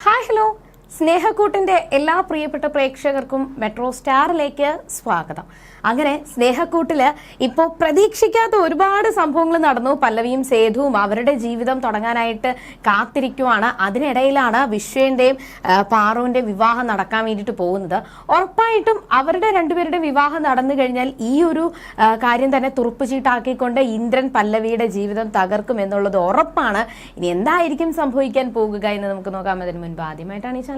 Hi hello സ്നേഹക്കൂട്ടിന്റെ എല്ലാ പ്രിയപ്പെട്ട പ്രേക്ഷകർക്കും മെട്രോ സ്റ്റാറിലേക്ക് സ്വാഗതം. അങ്ങനെ സ്നേഹക്കൂട്ടിൽ ഇപ്പോൾ പ്രതീക്ഷിക്കാത്ത ഒരുപാട് സംഭവങ്ങൾ നടന്നു. പല്ലവിയും സേതുവും അവരുടെ ജീവിതം തുടങ്ങാനായിട്ട് കാത്തിരിക്കുവാണ്. അതിനിടയിലാണ് വിശ്വന്റെയും ആ, പാറുവിന്റെയും വിവാഹം നടക്കാൻ വേണ്ടിയിട്ട് പോകുന്നത്. ഉറപ്പായിട്ടും അവരുടെ രണ്ടുപേരുടെ വിവാഹം നടന്നു കഴിഞ്ഞാൽ ഈ ഒരു കാര്യം തന്നെ തുറുപ്പ് ചീട്ടാക്കിക്കൊണ്ട് ഇന്ദ്രൻ പല്ലവിയുടെ ജീവിതം തകർക്കും എന്നുള്ളത് ഉറപ്പാണ്. ഇനി എന്തായിരിക്കും സംഭവിക്കാൻ പോകുക എന്ന് നമുക്ക് നോക്കാം. അതിന് മുൻപ് ആദ്യമായിട്ടാണ് ഈ ചാനൽ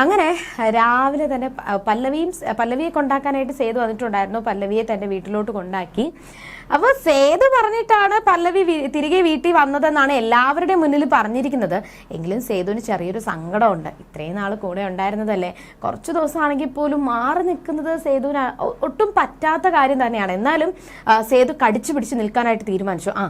അങ്ങനെ രാവിലെ തന്നെ പല്ലവിയും പല്ലവിയെ കൊണ്ടാക്കാനായിട്ട് സേതു വന്നിട്ടുണ്ടായിരുന്നു. പല്ലവിയെ തന്റെ വീട്ടിലോട്ട് കൊണ്ടാക്കി. അപ്പോൾ സേതു പറഞ്ഞിട്ടാണ് പല്ലവി തിരികെ വീട്ടിൽ വന്നതെന്നാണ് എല്ലാവരുടെയും മുന്നിൽ പറഞ്ഞിരിക്കുന്നത്. എങ്കിലും സേതുവിന് ചെറിയൊരു സങ്കടമുണ്ട്. ഇത്രയും നാൾ കൂടെ ഉണ്ടായിരുന്നതല്ലേ? കുറച്ചു ദിവസമാണെങ്കിൽ പോലും മാറി നിൽക്കുന്നത് സേതുവിന് ഒട്ടും പറ്റാത്ത കാര്യം തന്നെയാണ്. എന്നാലും സേതു കടിച്ചു പിടിച്ച് നിൽക്കാനായിട്ട് തീരുമാനിച്ചു. ആ,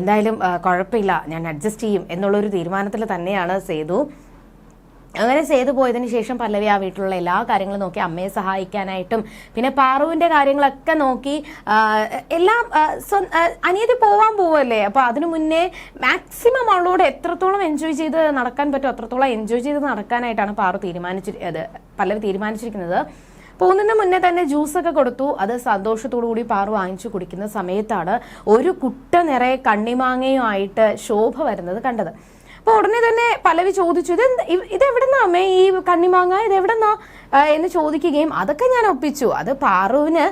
എന്തായാലും കുഴപ്പമില്ല. ഞാൻ അഡ്ജസ്റ്റ് ചെയ്യും എന്നുള്ളൊരു തീരുമാനത്തിൽ തന്നെയാണ് സേതു. അങ്ങനെ ചെയ്തു പോയതിനു ശേഷം പല്ലവി ആ വീട്ടിലുള്ള എല്ലാ കാര്യങ്ങളും നോക്കി അമ്മയെ സഹായിക്കാനായിട്ടും പിന്നെ പാറുവിന്റെ കാര്യങ്ങളൊക്കെ നോക്കി എല്ലാം അനിയത്തി പോവാൻ പോവല്ലേ? അപ്പൊ അതിനു മുന്നേ മാക്സിമം അവളോട് എത്രത്തോളം എൻജോയ് ചെയ്ത് നടക്കാൻ പറ്റുമോ അത്രത്തോളം എൻജോയ് ചെയ്ത് നടക്കാനായിട്ടാണ് പാറു തീരുമാനിച്ചി അത് പല്ലവി തീരുമാനിച്ചിരിക്കുന്നത്. പോകുന്നതിന് മുന്നേ തന്നെ ജ്യൂസൊക്കെ കൊടുത്തു. അത് സന്തോഷത്തോടു കൂടി പാറു വാങ്ങിച്ചു കുടിക്കുന്ന സമയത്താണ് ഒരു കുട്ട നിറയെ കണ്ണിമാങ്ങയുമായിട്ട് ശോഭ വരുന്നത് കണ്ടത്. അപ്പൊ ഉടനെ തന്നെ പലവി ചോദിച്ചു ഇത് ഇതെവിടുന്നാ അമ്മേ ഈ കണ്ണിമാങ്ങ? ഇത് എവിടെന്നാ എന്ന് ചോദിക്കുകയും അതൊക്കെ ഞാൻ ഒപ്പിച്ചു. അത് പാറുവിന്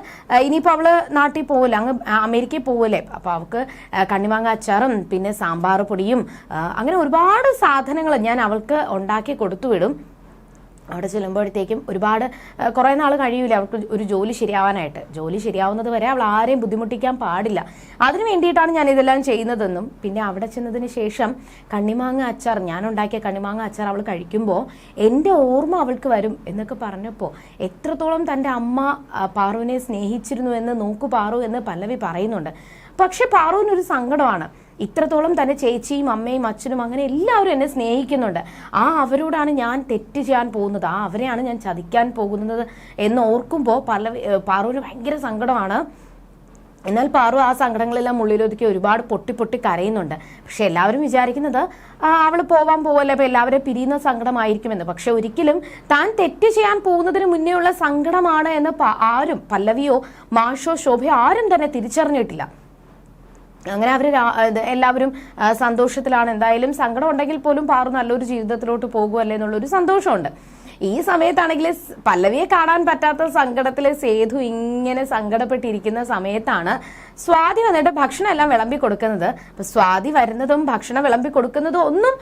ഇനിയിപ്പോൾ ഇനിയിപ്പോ അവൾ നാട്ടിൽ പോവില്ല അങ്ങ് അമേരിക്കയിൽ പോവല്ലേ? അപ്പൊ അവൾക്ക് കണ്ണിമാങ്ങ അച്ചാറും പിന്നെ സാമ്പാർ പൊടിയും അങ്ങനെ ഒരുപാട് സാധനങ്ങൾ ഞാൻ അവൾക്ക് ഉണ്ടാക്കി കൊടുത്തു വിടും. അവിടെ ചെല്ലുമ്പോഴത്തേക്കും ഒരുപാട് കുറേ നാൾ കഴിയൂല. അവർക്ക് ഒരു ജോലി ശരിയാവാനായിട്ട്. ജോലി ശരിയാവുന്നത് വരെ അവൾ ആരെയും ബുദ്ധിമുട്ടിക്കാൻ പാടില്ല. അതിനു വേണ്ടിയിട്ടാണ് ഞാൻ ഇതെല്ലാം ചെയ്യുന്നതെന്നും പിന്നെ അവിടെ ചെന്നതിന് ശേഷം കണ്ണിമാങ്ങ അച്ചാർ ഞാൻ ഉണ്ടാക്കിയ കണ്ണിമാങ്ങ അച്ചാർ അവൾ കഴിക്കുമ്പോൾ എന്റെ ഓർമ്മ അവൾക്ക് വരും എന്നൊക്കെ പറഞ്ഞപ്പോൾ എത്രത്തോളം തന്റെ അമ്മ പാറുവിനെ സ്നേഹിച്ചിരുന്നു എന്ന് നോക്കു പാറു എന്ന് പല്ലവി പറയുന്നുണ്ട്. പക്ഷെ പാറുവിനൊരു സങ്കടമാണ്. ഇത്രത്തോളം തന്നെ ചേച്ചിയും അമ്മയും അച്ഛനും അങ്ങനെ എല്ലാവരും എന്നെ സ്നേഹിക്കുന്നുണ്ട്. ആ അവരോടാണ് ഞാൻ തെറ്റ് ചെയ്യാൻ പോകുന്നത്. ആ അവരെയാണ് ഞാൻ ചതിക്കാൻ പോകുന്നത് എന്ന് ഓർക്കുമ്പോൾ പല പാറൂര് ഭയങ്കര സങ്കടമാണ്. എന്നാൽ പാറു ആ സങ്കടങ്ങളെല്ലാം ഉള്ളിലൊതുക്കി ഒരുപാട് പൊട്ടി പൊട്ടി കരയുന്നുണ്ട്. പക്ഷെ എല്ലാവരും വിചാരിക്കുന്നത് അവൾ പോവാൻ പോവല്ലേ അപ്പോൾ എല്ലാവരും പിരിയുന്ന സങ്കടമായിരിക്കുമെന്ന്. പക്ഷെ ഒരിക്കലും താൻ തെറ്റ് ചെയ്യാൻ പോകുന്നതിന് മുന്നേ ഉള്ള സങ്കടമാണ് എന്ന് ആരും പല്ലവിയോ മാഷോ ശോഭയോ ആരും തന്നെ തിരിച്ചറിഞ്ഞിട്ടില്ല. അങ്ങനെ അവർ എല്ലാവരും സന്തോഷത്തിലാണ്. എന്തായാലും സങ്കടം ഉണ്ടെങ്കിൽ പോലും പാറു നല്ലൊരു ജീവിതത്തിലോട്ട് പോകുമല്ലേ എന്നുള്ളൊരു സന്തോഷമുണ്ട്. ഈ സമയത്താണെങ്കിൽ പല്ലവിയെ കാണാൻ പറ്റാത്ത സങ്കടത്തിൽ സേതു ഇങ്ങനെ സങ്കടപ്പെട്ടിരിക്കുന്ന സമയത്താണ് സ്വാതി വന്നിട്ട് ഭക്ഷണം എല്ലാം വിളമ്പി കൊടുക്കുന്നത്. അപ്പൊ സ്വാതി വരുന്നതും ഭക്ഷണം വിളമ്പി കൊടുക്കുന്നതും ഒന്നും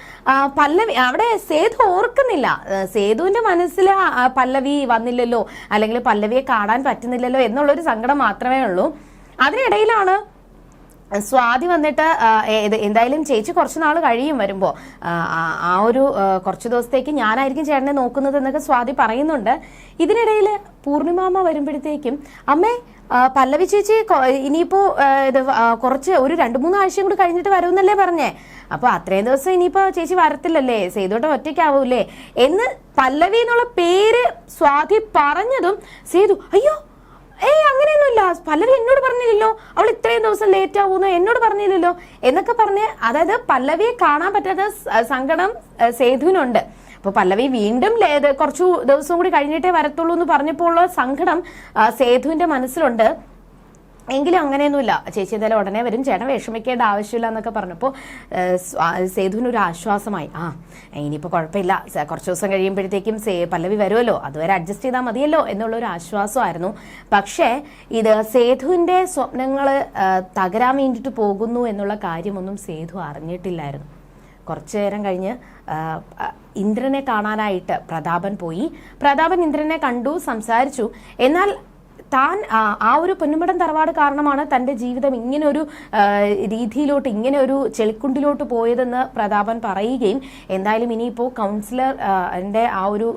പല്ലവി അവിടെ സേതു ഓർക്കുന്നില്ല. സേതുവിന്റെ മനസ്സിൽ പല്ലവി വന്നില്ലല്ലോ അല്ലെങ്കിൽ പല്ലവിയെ കാണാൻ പറ്റുന്നില്ലല്ലോ എന്നുള്ളൊരു സങ്കടം മാത്രമേ ഉള്ളൂ. അതിനിടയിലാണ് സ്വാതി വന്നിട്ട് എന്തായാലും ചേച്ചി കുറച്ച് നാൾ കഴിയും വരുമ്പോൾ ആ ഒരു കുറച്ച് ദിവസത്തേക്ക് ഞാനായിരിക്കും ചേട്ടനെ നോക്കുന്നത് എന്നൊക്കെ സ്വാതി പറയുന്നുണ്ട്. ഇതിനിടയിൽ പൂർണിമാമ വരുമ്പോഴത്തേക്കും അമ്മേ പല്ലവി ചേച്ചി ഇനിയിപ്പോൾ ഇത് കുറച്ച് ഒരു രണ്ട് മൂന്ന് ആഴ്ചയും കൂടി കഴിഞ്ഞിട്ട് വരുമെന്നല്ലേ പറഞ്ഞേ? അപ്പൊ അത്രയും ദിവസം ഇനിയിപ്പോ ചേച്ചി വരത്തില്ലല്ലേ? സേതുട്ടം ഒറ്റയ്ക്കാവൂലേ? എന്ന് പല്ലവി എന്നുള്ള പേര് സ്വാതി പറഞ്ഞതും സേതു അയ്യോ ഏയ് അങ്ങനെയൊന്നുമില്ല. പല്ലവി എന്നോട് പറഞ്ഞില്ലല്ലോ. അവൾ ഇത്രയും ദിവസം ലേറ്റ് ആവൂന്ന് എന്നോട് പറഞ്ഞില്ലല്ലോ. എന്നൊക്കെ പറഞ്ഞ് അതായത് പല്ലവിയെ കാണാൻ പറ്റാത്ത സങ്കടം സേതുവിനുണ്ട്. അപ്പൊ പല്ലവി വീണ്ടും കുറച്ചു ദിവസം കൂടി കഴിഞ്ഞിട്ടേ വരത്തുള്ളൂ എന്ന് പറഞ്ഞപ്പോൾ ഉള്ള സങ്കടം സേതുവിന്റെ മനസ്സിലുണ്ട്. എങ്കിലും അങ്ങനെയൊന്നുമില്ല. ചേച്ചി എന്തായാലും ഉടനെ വരും. ചേട്ടൻ വിഷമിക്കേണ്ട ആവശ്യമില്ല എന്നൊക്കെ പറഞ്ഞപ്പോൾ സേതുവിന് ഒരു ആശ്വാസമായി. ആ ഇനിയിപ്പോൾ കുഴപ്പമില്ല. കുറച്ച് ദിവസം കഴിയുമ്പോഴത്തേക്കും സേ പല്ലവി വരുമല്ലോ. അതുവരെ അഡ്ജസ്റ്റ് ചെയ്താൽ മതിയല്ലോ എന്നുള്ളൊരു ആശ്വാസമായിരുന്നു. പക്ഷേ ഇത് സേതുവിന്റെ സ്വപ്നങ്ങൾ തകരാൻ വേണ്ടിയിട്ട് പോകുന്നു എന്നുള്ള കാര്യമൊന്നും സേതു അറിഞ്ഞിട്ടില്ലായിരുന്നു. കുറച്ചു നേരം കഴിഞ്ഞ് ഇന്ദ്രനെ കാണാനായിട്ട് പ്രതാപൻ പോയി. പ്രതാപൻ ഇന്ദ്രനെ കണ്ടു സംസാരിച്ചു. എന്നാൽ താൻ ആ, ഒരു പൊന്നുമടം തറവാട് കാരണമാണ് തന്റെ ജീവിതം ഇങ്ങനെ ഒരു രീതിയിലോട്ട് ഇങ്ങനെ ഒരു ചെളിക്കുണ്ടിലോട്ട് പോയതെന്ന് പ്രതാപൻ പറയുകയും എന്തായാലും ഇനിയിപ്പോൾ കൗൺസിലർ എന്റെ ആ ഒരു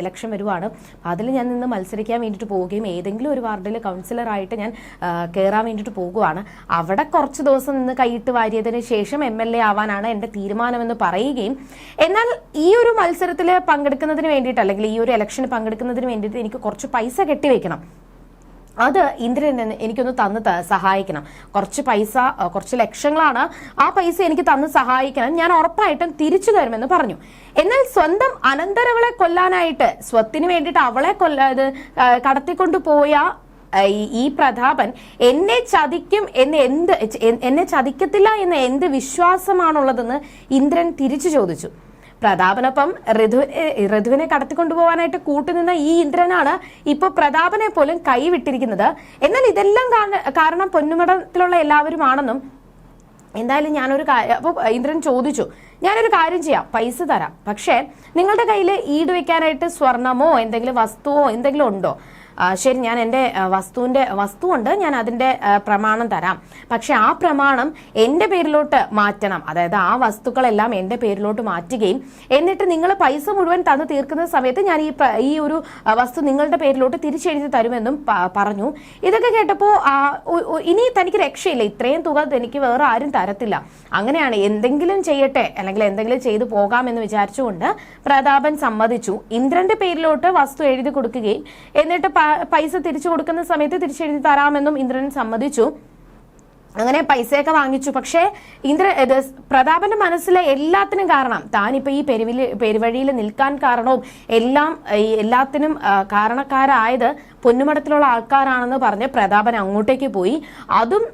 ഇലക്ഷൻ വരുവാണ്. അതിൽ ഞാൻ നിന്ന് മത്സരിക്കാൻ വേണ്ടിയിട്ട് പോവുകയും ഏതെങ്കിലും ഒരു വാർഡിൽ കൗൺസിലറായിട്ട് ഞാൻ കയറാൻ വേണ്ടിയിട്ട് പോകുവാണ് അവിടെ കുറച്ച് ദിവസം നിന്ന് കൈയിട്ട് വാരിയതിന് ശേഷം എം എൽ എ ആവാനാണ് എന്റെ തീരുമാനമെന്ന് പറയുകയും എന്നാൽ ഈ ഒരു മത്സരത്തിൽ പങ്കെടുക്കുന്നതിന് വേണ്ടിയിട്ട് അല്ലെങ്കിൽ ഈ ഒരു ഇലക്ഷന് പങ്കെടുക്കുന്നതിന് വേണ്ടിയിട്ട് എനിക്ക് കുറച്ച് പൈസ കെട്ടിവെക്കണം അത് ഇന്ദ്രൻ എനിക്കൊന്ന് തന്ന് സഹായിക്കണം. കുറച്ച് പൈസ കുറച്ച് ലക്ഷങ്ങളാണ് ആ പൈസ എനിക്ക് തന്ന് സഹായിക്കണം. ഞാൻ ഉറപ്പായിട്ടും തിരിച്ചു തരുമെന്ന് പറഞ്ഞു. എന്നാൽ സ്വന്തം അനന്തരവളെ കൊല്ലാനായിട്ട് സ്വത്തിന് വേണ്ടിയിട്ട് അവളെ കൊല്ലാത് കടത്തിക്കൊണ്ടു പോയ ഈ പ്രതാപൻ എന്നെ ചതിക്കും എന്ന് എന്ത് എന്നെ ചതിക്കത്തില്ല എന്ന് എന്ത് വിശ്വാസമാണുള്ളതെന്ന് ഇന്ദ്രൻ തിരിച്ചു ചോദിച്ചു. പ്രതാപനൊപ്പം ഋതു ഏ, ഋതുവിനെ കടത്തിക്കൊണ്ടുപോകാനായിട്ട് കൂട്ടുനിന്ന ഈ ഇന്ദ്രനാണ് ഇപ്പൊ പ്രതാപനെ പോലും കൈവിട്ടിരിക്കുന്നത്. എന്നാൽ ഇതെല്ലാം കാരണം പൊന്നുമടത്തിലുള്ള എല്ലാവരുമാണെന്നും എന്തായാലും ഞാനൊരു കാര്യം അപ്പോൾ ഇന്ദ്രൻ ചോദിച്ചു ഞാനൊരു കാര്യം ചെയ്യാം പൈസ തരാം. പക്ഷേ നിങ്ങളുടെ കയ്യിൽ ഈട് വെക്കാനായിട്ട് സ്വർണമോ എന്തെങ്കിലും വസ്തുവോ എന്തെങ്കിലും ഉണ്ടോ? ശരി ഞാൻ എന്റെ വസ്തുവിന്റെ വസ്തുവുണ്ട് ഞാൻ അതിന്റെ പ്രമാണം തരാം. പക്ഷെ ആ പ്രമാണം എന്റെ പേരിലോട്ട് മാറ്റണം. അതായത് ആ വസ്തുക്കളെല്ലാം എന്റെ പേരിലോട്ട് മാറ്റുകയും എന്നിട്ട് നിങ്ങൾ പൈസ മുഴുവൻ തന്നു തീർക്കുന്ന സമയത്ത് ഞാൻ ഈ ഈ ഒരു വസ്തു നിങ്ങളുടെ പേരിലോട്ട് തിരിച്ചെഴുതി തരുമെന്നും പറഞ്ഞു. ഇതൊക്കെ കേട്ടപ്പോൾ ഇനി തനിക്ക് രക്ഷയില്ല. ഇത്രയും തുക എനിക്ക് വേറെ ആരും തരത്തില്ല. അങ്ങനെയാണ് എന്തെങ്കിലും ചെയ്യട്ടെ അല്ലെങ്കിൽ എന്തെങ്കിലും ചെയ്തു പോകാമെന്ന് വിചാരിച്ചുകൊണ്ട് പ്രതാപൻ സമ്മതിച്ചു. ഇന്ദ്രന്റെ പേരിലോട്ട് വസ്തു എഴുതി കൊടുക്കുകയും എന്നിട്ട് പൈസ തിരിച്ചു കൊടുക്കുന്ന സമയത്ത് തിരിച്ചെഴുതി തരാമെന്നും ഇന്ദ്രൻ സമ്മതിച്ചു. അങ്ങനെ പൈസയൊക്കെ വാങ്ങിച്ചു. പക്ഷേ ഇന്ദ്ര പ്രതാപന്റെ മനസ്സിലെ എല്ലാത്തിനും കാരണം താനിപ്പോ ഈ പെരുവിൽ പെരുവഴിയിൽ നിൽക്കാൻ കാരണവും എല്ലാം എല്ലാത്തിനും കാരണക്കാരായത് പൊന്നുമടത്തിലുള്ള ആൾക്കാരാണെന്ന് പറഞ്ഞ് പ്രതാപൻ അങ്ങോട്ടേക്ക് പോയി. അതും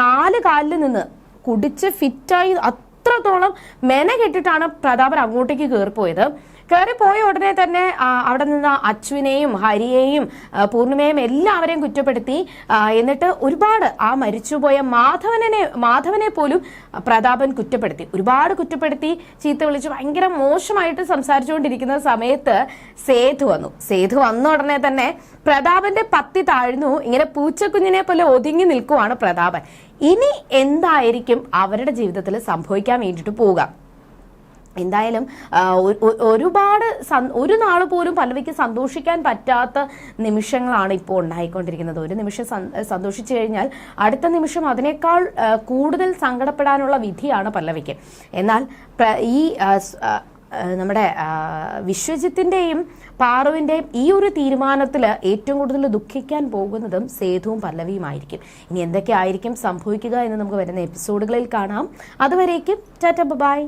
നാല് കാലിൽ നിന്ന് കുടിച്ച് ഫിറ്റായി അത്രത്തോളം മെന കെട്ടിട്ടാണ് പ്രതാപൻ അങ്ങോട്ടേക്ക് കയറിപ്പോയത് കയറി പോയ ഉടനെ തന്നെ അവിടെ നിന്ന് അച്യുവിനെയും ഹരിയെയും പൂർണിമയും എല്ലാവരെയും കുറ്റപ്പെടുത്തി എന്നിട്ട് ഒരുപാട് ആ മരിച്ചുപോയ മാധവനെ മാധവനെ പോലും പ്രതാപൻ കുറ്റപ്പെടുത്തി. ഒരുപാട് കുറ്റപ്പെടുത്തി ചീത്ത വിളിച്ച് ഭയങ്കര മോശമായിട്ട് സംസാരിച്ചുകൊണ്ടിരിക്കുന്ന സമയത്ത് സേതു വന്നു. സേതു വന്ന ഉടനെ തന്നെ പ്രതാപന്റെ പത്തി താഴ്ന്നു. ഇങ്ങനെ പൂച്ചക്കുഞ്ഞിനെ പോലെ ഒതുങ്ങി നിൽക്കുവാണ് പ്രതാപൻ. ഇനി എന്തായിരിക്കും അവരുടെ ജീവിതത്തിൽ സംഭവിക്കാൻ വേണ്ടിയിട്ട് പോവുക? എന്തായാലും ഒരുപാട് ഒരു നാൾ പോലും പല്ലവിക്ക് സന്തോഷിക്കാൻ പറ്റാത്ത നിമിഷങ്ങളാണ് ഇപ്പോൾ ഉണ്ടായിക്കൊണ്ടിരിക്കുന്നത്. ഒരു നിമിഷം സന്തോഷിച്ചു കഴിഞ്ഞാൽ അടുത്ത നിമിഷം അതിനേക്കാൾ കൂടുതൽ സങ്കടപ്പെടാനുള്ള വിധിയാണ് പല്ലവിക്ക്. എന്നാൽ ഈ നമ്മുടെ വിശ്വജിത്തിന്റെയും പാറുവിന്റെയും ഈ ഒരു തീരുമാനത്തിൽ ഏറ്റവും കൂടുതൽ ദുഃഖിക്കാൻ പോകുന്നതും സേതുവും പല്ലവിയുമായിരിക്കും. ഇനി എന്തൊക്കെ ആയിരിക്കും സംഭവിക്കുക എന്ന് നമുക്ക് വരുന്ന എപ്പിസോഡുകളിൽ കാണാം. അതുവരേക്കും ടാറ്റ ബൈ.